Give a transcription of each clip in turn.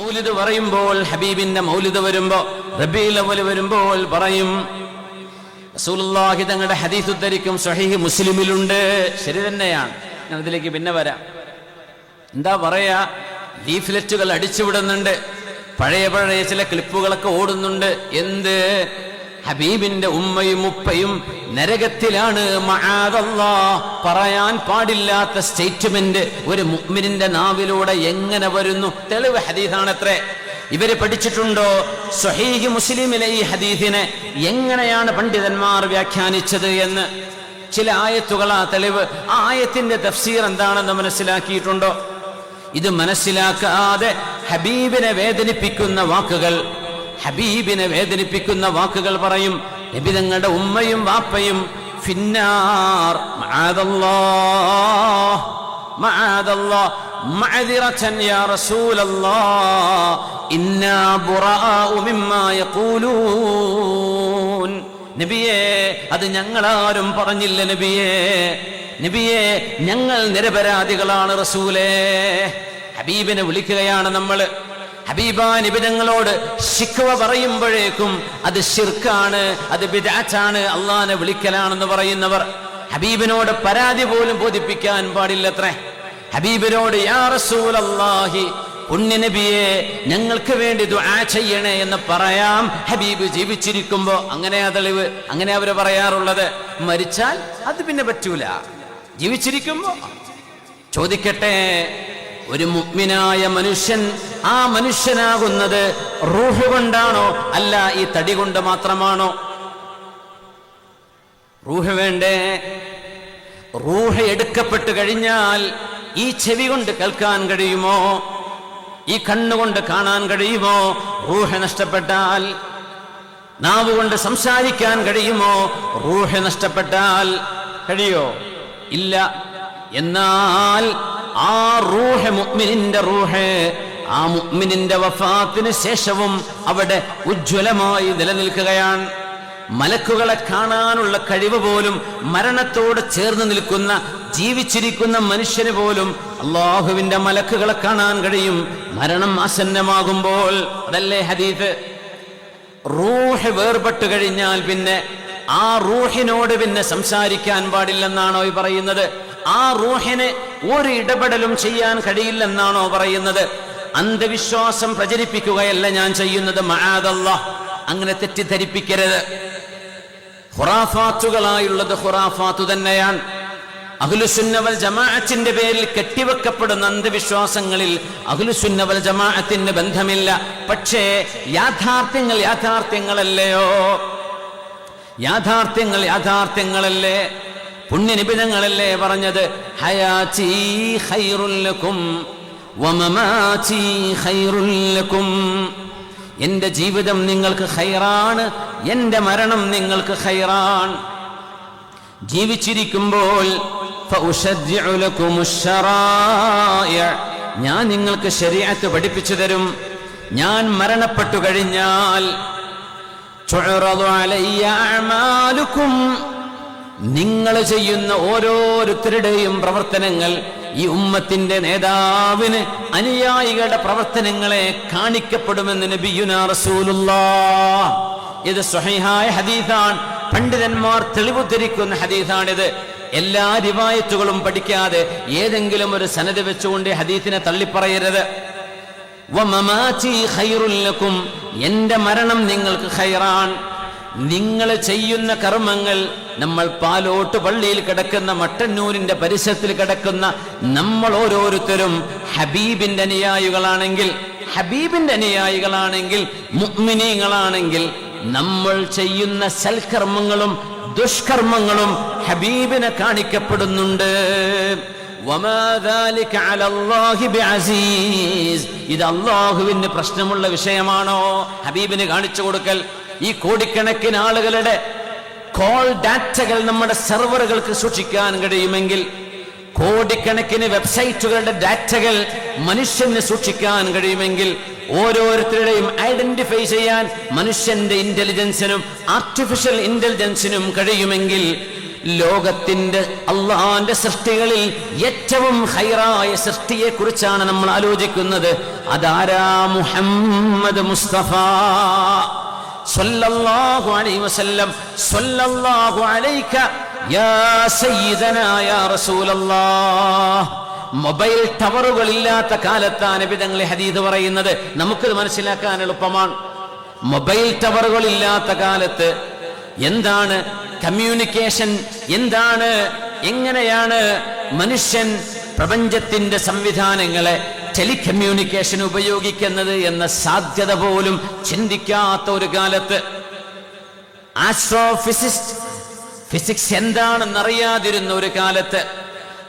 മൗലിദ് പറയുമ്പോൾ ഹബീബിന്റെ മൗലിദ് വരുമ്പോ റബീൽ അവൽ വരുമ്പോൾ പറയും റസൂലുള്ളാഹി തങ്ങളുടെ ഹദീസ് ഉദ്ധരിക്കും സ്വഹീഹ് മുസ്ലിമിലുണ്ട്. ശരി തന്നെയാണ്. ഞാൻ അതിലേക്ക് പിന്നെ വരാം. എന്താ പറയാ? ലീഫ്ലെറ്റുകൾ അടിച്ചുവിടുന്നുണ്ട്. പഴയ പഴയ ചില ക്ലിപ്പുകളൊക്കെ ഓടുന്നുണ്ട്. എന്ത്? ഹബീബിന്റെ ഉമ്മയും ഉപ്പയും നരകത്തിലാണ് പറയാൻ പാടില്ലാത്ത സ്റ്റേറ്റ്മെന്റ് ഒരു മുഹ്മിനിന്റെ നാവിലൂടെ എങ്ങനെ വരുന്നു? തെളിവ് ഹദീസാണത്രേ. ഇവർ പഠിച്ചിട്ടുണ്ടോ? സ്വഹീഹി മുസ്ലിമിലെ ഈ ഹദീസിനെ എങ്ങനെയാണ് പണ്ഡിതന്മാർ വ്യാഖ്യാനിച്ചത് എന്ന്? ചില ആയത്തുകളാ തെളിവ്. ആ ആയത്തിന്റെ തഫ്സീർ എന്താണെന്ന് മനസ്സിലാക്കിയിട്ടുണ്ടോ? ഇത് മനസ്സിലാക്കാതെ ഹബീബിനെ വേദനിപ്പിക്കുന്ന വാക്കുകൾ ഹബീബിനെ വേദനിപ്പിക്കുന്ന വാക്കുകൾ പറയും നബി തങ്ങളുടെ ഉമ്മയും വാപ്പയും ഫിന്നാർ അത് ഞങ്ങളാരും പറഞ്ഞില്ല നബിയേ. നബിയെ ഞങ്ങൾ നിരപരാധികളാണ് റസൂലേ. ഹബീബിനെ വിളിക്കുകയാണ് നമ്മൾ. ഹബീബ നിബിതങ്ങളോട് ശിഖവ പറയുമ്പോഴേക്കും അത് ഷിർക്കാണ് അത് ബിദാറ്റാണ് അള്ളാനെ വിളിക്കലാണെന്ന് പറയുന്നവർ. ഹബീബിനോട് പരാതി പോലും ബോധിപ്പിക്കാൻ പാടില്ലത്രേ. ഹബീബിനോട് യാ റസൂലല്ലാഹി ഉണ്ണിനബിയെ ഞങ്ങൾക്ക് വേണ്ടി ദുആ ചെയ്യണേ എന്ന് പറയാം ഹബീബ് ജീവിച്ചിരിക്കുമ്പോ. അങ്ങനെ തെളിവ് അങ്ങനെ അവർ പറയാറുള്ളത്. മരിച്ചാൽ അത് പിന്നെ പറ്റൂല. ജീവിച്ചിരിക്കുമ്പോ ചോദിക്കട്ടെ ഒരു മുഗ്മിനായ മനുഷ്യൻ ആ മനുഷ്യനാകുന്നത് റൂഹ് കൊണ്ടാണോ? അല്ല ഈ തടി കൊണ്ട് മാത്രമാണോ? റൂഹ് വേണ്ടേ? റൂഹ് എടുക്കപ്പെട്ടു കഴിഞ്ഞാൽ ഈ ചെവി കൊണ്ട് കേൾക്കാൻ കഴിയുമോ? ഈ കണ്ണുകൊണ്ട് കാണാൻ കഴിയുമോ? റൂഹ് നഷ്ടപ്പെട്ടാൽ നാവ് കൊണ്ട് സംസാരിക്കാൻ കഴിയുമോ? റൂഹ് നഷ്ടപ്പെട്ടാൽ കഴിയോ? ഇല്ല. എന്നാൽ ആ റൂഹ് മുഅ്മിനിന്റെ റൂഹ് ആ മുഅ്മിനിന്റെ വഫാത്തിന് ശേഷവും അവിടെ ഉജ്ജ്വലമായി നിലനിൽക്കുകയാണ്. മലക്കുകളെ കാണാനുള്ള കഴിവ് പോലും മരണത്തോട് ചേർന്ന് നിൽക്കുന്ന ജീവിച്ചിരിക്കുന്ന മനുഷ്യന് പോലും അള്ളാഹുവിന്റെ മലക്കുകളെ കാണാൻ കഴിയും. മരണം ആസന്നമാകുമ്പോൾ അതല്ലേ ഹദീഫ് റൂഹ് വേർപെട്ട് കഴിഞ്ഞാൽ പിന്നെ ആ റൂഹിനോട് പിന്നെ സംസാരിക്കാൻ പാടില്ലെന്നാണോ ഈ പറയുന്നത്? ആ റൂഹിന് ഒരു ഇടപെടലും ചെയ്യാൻ കഴിയില്ലെന്നാണോ പറയുന്നത്? അന്ധവിശ്വാസം പ്രചരിപ്പിക്കുകയല്ല ഞാൻ ചെയ്യുന്നത്. മഹാദല്ല അങ്ങനെ തെറ്റിദ്ധരിപ്പിക്കരുത്. ഹുറാഫാത്തുകളായുള്ളത് ഹുറാഫാത്തു തന്നെയാണ്. അഖിലുസുന്നവൽ ജമാഅത്തിന്റെ പേരിൽ കെട്ടിവെക്കപ്പെടുന്ന അന്ധവിശ്വാസങ്ങളിൽ അഖിലുസുന്നവൽ ജമാഅത്തിന് ബന്ധമില്ല. പക്ഷേ യാഥാർത്ഥ്യങ്ങൾ യാഥാർത്ഥ്യങ്ങളല്ലയോ? യാഥാർത്ഥ്യങ്ങൾ യാഥാർത്ഥ്യങ്ങളല്ലേ? പുണ്യനിബിധങ്ങളല്ലേ പറഞ്ഞത്? ഹയാ ചീ വമമാചി ഖൈറുല്ലക്കും എന്റെ ജീവിതം നിങ്ങൾക്ക് ഹൈറാണ് എന്റെ മരണം നിങ്ങൾക്ക് ഹൈറാൻ ജീവിച്ചിരിക്കുമ്പോൾ ഞാൻ നിങ്ങൾക്ക് ശരിയത്ത് പഠിപ്പിച്ചു തരും. ഞാൻ മരണപ്പെട്ടു കഴിഞ്ഞാൽ നിങ്ങൾ ചെയ്യുന്ന ഓരോരുത്തരുടെയും പ്രവർത്തനങ്ങൾ ഈ ഉമ്മത്തിന്റെ നേതാവിന് അനുയായികളുടെ പ്രവർത്തനങ്ങളെ കാണിക്കപ്പെടുമെന്ന് നബിയുന ഇത് സ്വഹീഹായ ഹദീസാണ്. പണ്ഡിതന്മാർ തെളിവുദ്ധരിക്കുന്ന ഹദീസാണിത്. എല്ലാ റിവായത്തുകളും പഠിക്കാതെ ഏതെങ്കിലും ഒരു സനത് വെച്ചുകൊണ്ട് ഹദീസിനെ തള്ളിപ്പറയരുത്. ഖൈറുല്ലക്കും. എന്റെ മരണം നിങ്ങൾക്ക് ഖൈറാൻ നിങ്ങൾ ചെയ്യുന്ന കർമ്മങ്ങൾ നമ്മൾ പാലോട്ട് പള്ളിയിൽ കിടക്കുന്ന മട്ടന്നൂരിന്റെ പരിസരത്തിൽ കിടക്കുന്ന നമ്മൾ ഓരോരുത്തരും ഹബീബിന്റെ അനുയായികളാണെങ്കിൽ ഹബീബിന്റെ അനുയായികളാണെങ്കിൽ മുഗ്മിനീങ്ങളാണെങ്കിൽ നമ്മൾ ചെയ്യുന്ന സൽക്കർമ്മങ്ങളും ദുഷ്കർമ്മങ്ങളും ഹബീബിനെ കാണിക്കപ്പെടുന്നുണ്ട്. ഇത് അള്ളാഹുവിന് പ്രശ്നമുള്ള വിഷയമാണോ? ഹബീബിന് കാണിച്ചു കൊടുക്കൽ ഈ കോടിക്കണക്കിന് ആളുകളുടെ കോൾ ഡാറ്റകൾ നമ്മുടെ സെർവറുകൾക്ക് സൂക്ഷിക്കാൻ കഴിയുമെങ്കിൽ കോടിക്കണക്കിന് വെബ്സൈറ്റുകളുടെ ഡാറ്റകൾ മനുഷ്യന് സൂക്ഷിക്കാൻ കഴിയുമെങ്കിൽ ഓരോരുത്തരുടെയും ഐഡന്റിഫൈ ചെയ്യാൻ മനുഷ്യന്റെ ഇന്റലിജൻസിനും ആർട്ടിഫിഷ്യൽ ഇന്റലിജൻസിനും കഴിയുമെങ്കിൽ ലോകത്തിന്റെ അള്ളാന്റെ സൃഷ്ടികളിൽ ഏറ്റവും ഹൈറായ സൃഷ്ടിയെ കുറിച്ചാണ് നമ്മൾ ആലോചിക്കുന്നത്. അതാരാ മുഹമ്മദ് മുസ്തഫ? സ്വല്ലല്ലാഹു അലൈഹി വസല്ലം സല്ലല്ലാഹു യാ സയ്യിദനാ യാ റസൂലല്ലാഹ്. മൊബൈൽ ടവറുകൾ ഇല്ലാത്ത കാലത്താണ് വിധങ്ങളെ ഹദീദ് പറയുന്നത്. നമുക്കിത് മനസ്സിലാക്കാൻ എളുപ്പമാണ്. മൊബൈൽ ടവറുകൾ ഇല്ലാത്ത കാലത്ത് എന്താണ് കമ്മ്യൂണിക്കേഷൻ എന്താണ് എങ്ങനെയാണ് മനുഷ്യൻ പ്രപഞ്ചത്തിന്റെ സംവിധാനങ്ങളെ ടെലികമ്മ്യൂണിക്കേഷൻ ഉപയോഗിക്കുന്നത് എന്ന സാധ്യത പോലും ചിന്തിക്കാത്ത ഒരു കാലത്ത്. ആസ്ട്രോഫിസിസ്റ്റ് ഫിസിക്സ് എന്താണെന്നറിയാതിരുന്ന ഒരു കാലത്ത്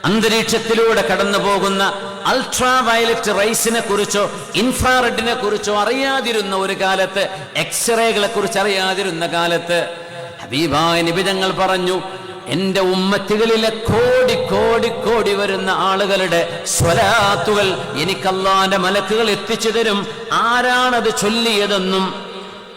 അന്തരീക്ഷത്തിലൂടെ കടന്നു പോകുന്ന അൾട്രാ വയലറ്റ് റൈസിനെ കുറിച്ചോ ഇൻഫ്രാറെഡിനെ കുറിച്ചോ അറിയാതിരുന്ന ഒരു കാലത്ത് എക്സ്റേകളെ കുറിച്ച് അറിയാതിരുന്ന കാലത്ത് ഹബീബായ നിബിതങ്ങൾ പറഞ്ഞു എന്റെ ഉമ്മത്തുകളിലെ കോടി കോടി കോടി വരുന്ന ആളുകളുടെ സ്വലാത്തുകൾ എനിക്കല്ലാന്റെ മലക്കുകൾ എത്തിച്ചു തരും. ആരാണത് ചൊല്ലിയതെന്നും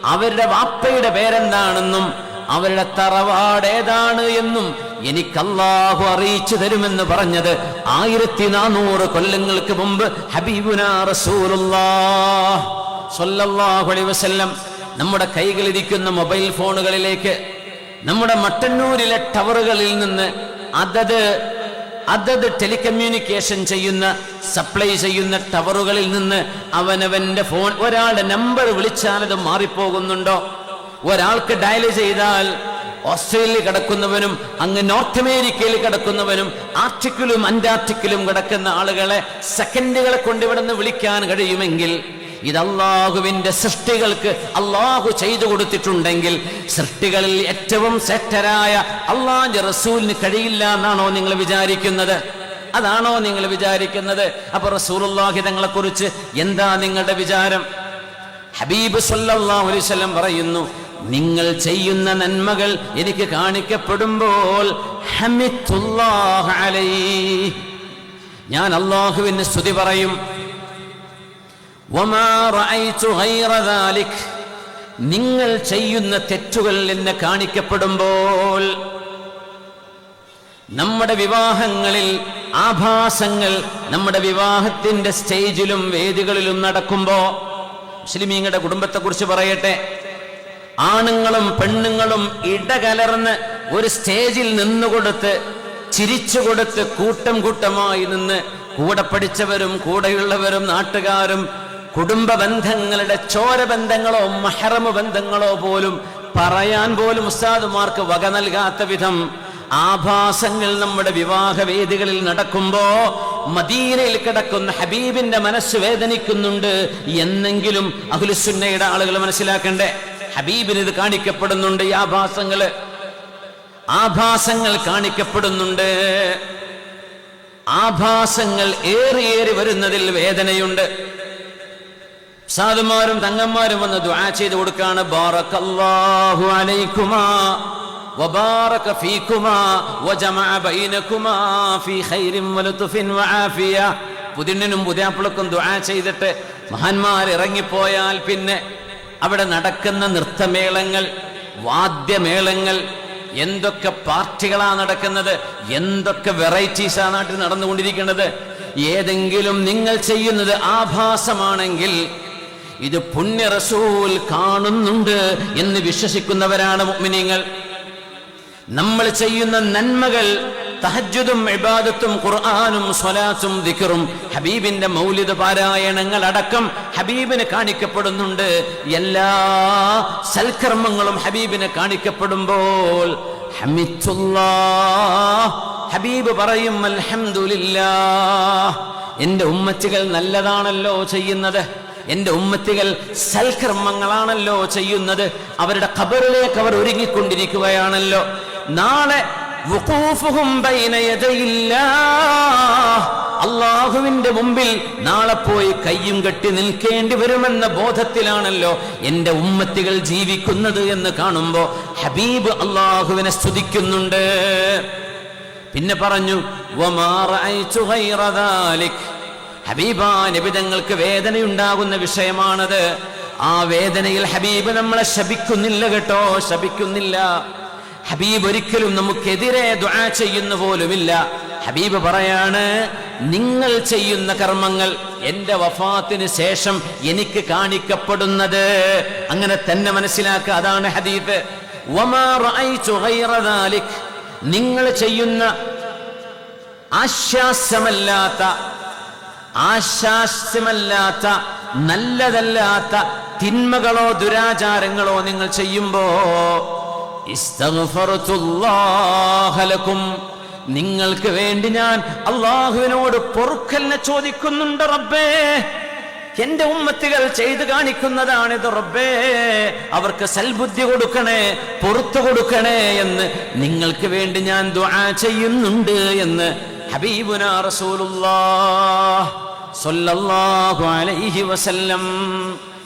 അവരുടെ വാപ്പയുടെ പേരെന്താണെന്നും അവരുടെ തറവാട് ഏതാണ് എന്നും എനിക്കല്ലാഹു അറിയിച്ചു തരുമെന്ന് പറഞ്ഞത് ആയിരത്തി നാനൂറ് കൊല്ലങ്ങൾക്ക് മുമ്പ് ഹബീബുന വസ്ല്ലം സ്വല്ലല്ലാഹു അലൈഹി വസല്ലം. നമ്മുടെ കൈകളിരിക്കുന്ന മൊബൈൽ ഫോണുകളിലേക്ക് നമ്മുടെ മട്ടന്നൂരിലെ ടവറുകളിൽ നിന്ന് അതത് അതത് ടെലികമ്മ്യൂണിക്കേഷൻ ചെയ്യുന്ന സപ്ലൈ ചെയ്യുന്ന ടവറുകളിൽ നിന്ന് അവനവന്റെ ഫോൺ ഒരാളുടെ നമ്പർ വിളിച്ചാൽ അത് മാറിപ്പോകുന്നുണ്ടോ? ഒരാൾക്ക് ഡയൽ ചെയ്താൽ ഓസ്ട്രേലിയ കിടക്കുന്നവനും അങ്ങ് നോർത്ത് അമേരിക്കയിൽ കിടക്കുന്നവനും ആർട്ടിക്കിലും അന്റാർട്ടിക്കിലും കിടക്കുന്ന ആളുകളെ സെക്കൻഡുകളെ കൊണ്ടിവിടുന്ന് വിളിക്കാൻ കഴിയുമെങ്കിൽ ഇത് അള്ളാഹുവിന്റെ സൃഷ്ടികൾക്ക് അള്ളാഹു ചെയ്തു കൊടുത്തിട്ടുണ്ടെങ്കിൽ സൃഷ്ടികളിൽ ഏറ്റവും ശ്രേഷ്ഠരായ അള്ളാഹിന്റെ റസൂലിന് കഴിയില്ല എന്നാണോ നിങ്ങൾ വിചാരിക്കുന്നത്? അതാണോ നിങ്ങൾ വിചാരിക്കുന്നത്? അപ്പൊ റസൂലുള്ളാഹി തങ്ങളെ കുറിച്ച് എന്താ നിങ്ങളുടെ വിചാരം? ഹബീബ് സല്ലല്ലാഹു അലൈഹി വസല്ലം പറയുന്നു നിങ്ങൾ ചെയ്യുന്ന നന്മകൾ എനിക്ക് കാണിക്കപ്പെടുമ്പോൾ ഞാൻ അള്ളാഹുവിന് സ്തുതി പറയും നിങ്ങൾ ചെയ്യുന്ന തെറ്റുകൾ എന്നെ കാണിക്കപ്പെടുമ്പോൾ നമ്മുടെ വിവാഹങ്ങളിൽ ആഭാസങ്ങൾ നമ്മുടെ വിവാഹത്തിന്റെ സ്റ്റേജിലും വേദികളിലും നടക്കുമ്പോ മുസ്ലിമീങ്ങളുടെ കുടുംബത്തെക്കുറിച്ച് പറയട്ടെ. ആണുങ്ങളും പെണ്ണുങ്ങളും ഇടകലർന്ന് ഒരു സ്റ്റേജിൽ നിന്നുകൊടുത്ത് ചിരിച്ചു കൊടുത്ത് കൂട്ടം കൂട്ടമായി നിന്ന് കൂടെ പഠിച്ചവരും കൂടെയുള്ളവരും നാട്ടുകാരും കുടുംബ ബന്ധങ്ങളുടെ ചോര ബന്ധങ്ങളോ മഹറമ ബന്ധങ്ങളോ പോലും പറയാൻ പോലും ഉസ്താദുമാർക്ക് വക നൽകാത്ത വിധം ആഭാസങ്ങൾ നമ്മുടെ വിവാഹ വേദികളിൽ നടക്കുമ്പോ മദീനയിൽ കിടക്കുന്ന ഹബീബിന്റെ മനസ്സ് വേദനിക്കുന്നുണ്ട് എന്നെങ്കിലും അഖിലുസുന്നയുടെ ആളുകൾ മനസ്സിലാക്കണ്ടേ? ഹബീബിന് ഇത് കാണിക്കപ്പെടുന്നുണ്ട് ഈ ആഭാസങ്ങൾ ആഭാസങ്ങൾ കാണിക്കപ്പെടുന്നുണ്ട്. ആഭാസങ്ങൾ ഏറിയേറി വരുന്നതിൽ വേദനയുണ്ട്. സാധുമാരും തങ്ങന്മാരും വന്ന് ദുആ ചെയ്ത് കൊടുക്കാണ്. ബാറക്കല്ലാഹു അലൈക്കുമാ വബാറക ഫീകുമാ വജമഅ ബൈനകുമാ ഫീ ഖൈരിൻ വലതുഫിൻ വആഫിയ. പുതിന്നിനും പുതിയാപ്പിളക്കും ദുആ ചെയ്തിട്ട് മഹാന്മാർ ഇറങ്ങിപ്പോയാൽ പിന്നെ അവിടെ നടക്കുന്ന നൃത്തമേളങ്ങൾ വാദ്യമേളങ്ങൾ എന്തൊക്കെ പാർട്ടികളാണ് നടക്കുന്നത് എന്തൊക്കെ വെറൈറ്റീസ് ആ നാട്ടിൽ നടന്നുകൊണ്ടിരിക്കുന്നത് ഏതെങ്കിലും നിങ്ങൾ ചെയ്യുന്നത് ആഭാസമാണെങ്കിൽ ഇത് പുണ്യ റസൂൽ കാണുന്നുണ്ട് എന്ന് വിശ്വസിക്കുന്നവരാണ് മുഅ്മിനീങ്ങൾ. നമ്മൾ ചെയ്യുന്ന നന്മകൾ തഹജ്ജുദും ഇബാദത്തും ഖുർആാനും സ്വലാത്തും ദിക്റും ഹബീബിന്റെ മൗലിദ് പാരായണങ്ങൾ അടക്കം ഹബീബിന് കാണിക്കപ്പെടുന്നുണ്ട്. എല്ലാ സൽക്കർമ്മങ്ങളും ഹബീബിന് കാണിക്കപ്പെടുമ്പോൾ ഹബീബ് പറയും അൽഹംദുലില്ലാ എന്റെ ഉമ്മച്ചികൾ നല്ലതാണല്ലോ ചെയ്യുന്നത്. എന്റെ ഉമ്മത്തികൾ സൽക്കർമ്മങ്ങളാണല്ലോ ചെയ്യുന്നത്. അവരുടെ ഖബറിലേക്ക് അവർ ഒരുങ്ങിക്കൊണ്ടിരിക്കുകയാണല്ലോ. നാളെ. അള്ളാഹുവിന്റെ മുമ്പിൽ നാളെ പോയി കയ്യും കെട്ടി നിൽക്കേണ്ടി വരുമെന്ന ബോധത്തിലാണല്ലോ എന്റെ ഉമ്മത്തികൾ ജീവിക്കുന്നത് എന്ന് കാണുമ്പോ ഹബീബ് അള്ളാഹുവിനെ സ്തുതിക്കുന്നുണ്ട്. പിന്നെ പറഞ്ഞു ഹബീബാ നബിതങ്ങൾക്ക് വേദനയുണ്ടാകുന്ന വിഷയമാണത്. ആ വേദനയിൽ ഹബീബ് നമ്മളെ ശപിക്കുന്നില്ല കേട്ടോ ശപിക്കുന്നില്ല. ഹബീബ് ഒരിക്കലും നമുക്കെതിരെ ദുആ ചെയ്യുന്ന പോലുമില്ല. ഹബീബ് പറയാണ് നിങ്ങൾ ചെയ്യുന്ന കർമ്മങ്ങൾ എന്റെ വഫാത്തിന് ശേഷം എനിക്ക് കാണിക്കപ്പെടുന്നത്. അങ്ങനെ തന്നെ മനസ്സിലാക്കുക അതാണ് ഹദീബ്. നിങ്ങൾ ചെയ്യുന്ന ആശ്വാസമല്ലാത്ത ആശ്വാസമല്ലാത്ത നല്ലതല്ലാത്ത തിന്മകളോ ദുരാചാരങ്ങളോ നിങ്ങൾ ചെയ്യുമ്പോ ഇസ്തഫറത്തുല്ലാഹലക്കും നിങ്ങൾക്ക് വേണ്ടി ഞാൻ അള്ളാഹുവിനോട് പൊറുക്കലിനെ ചോദിക്കുന്നുണ്ട് റബ്ബേ. എന്റെ ഉമ്മത്തികൾ ചെയ്തു കാണിക്കുന്നതാണിത് റബ്ബേ. അവർക്ക് സൽബുദ്ധി കൊടുക്കണേ പുറത്തു കൊടുക്കണേ എന്ന് നിങ്ങൾക്ക് വേണ്ടി ഞാൻ ദ്വാ ചെയ്യുന്നുണ്ട് എന്ന് ഹബീബുന റസൂലുള്ളാഹ് സ്വല്ലല്ലാഹു അലൈഹി വസല്ലം.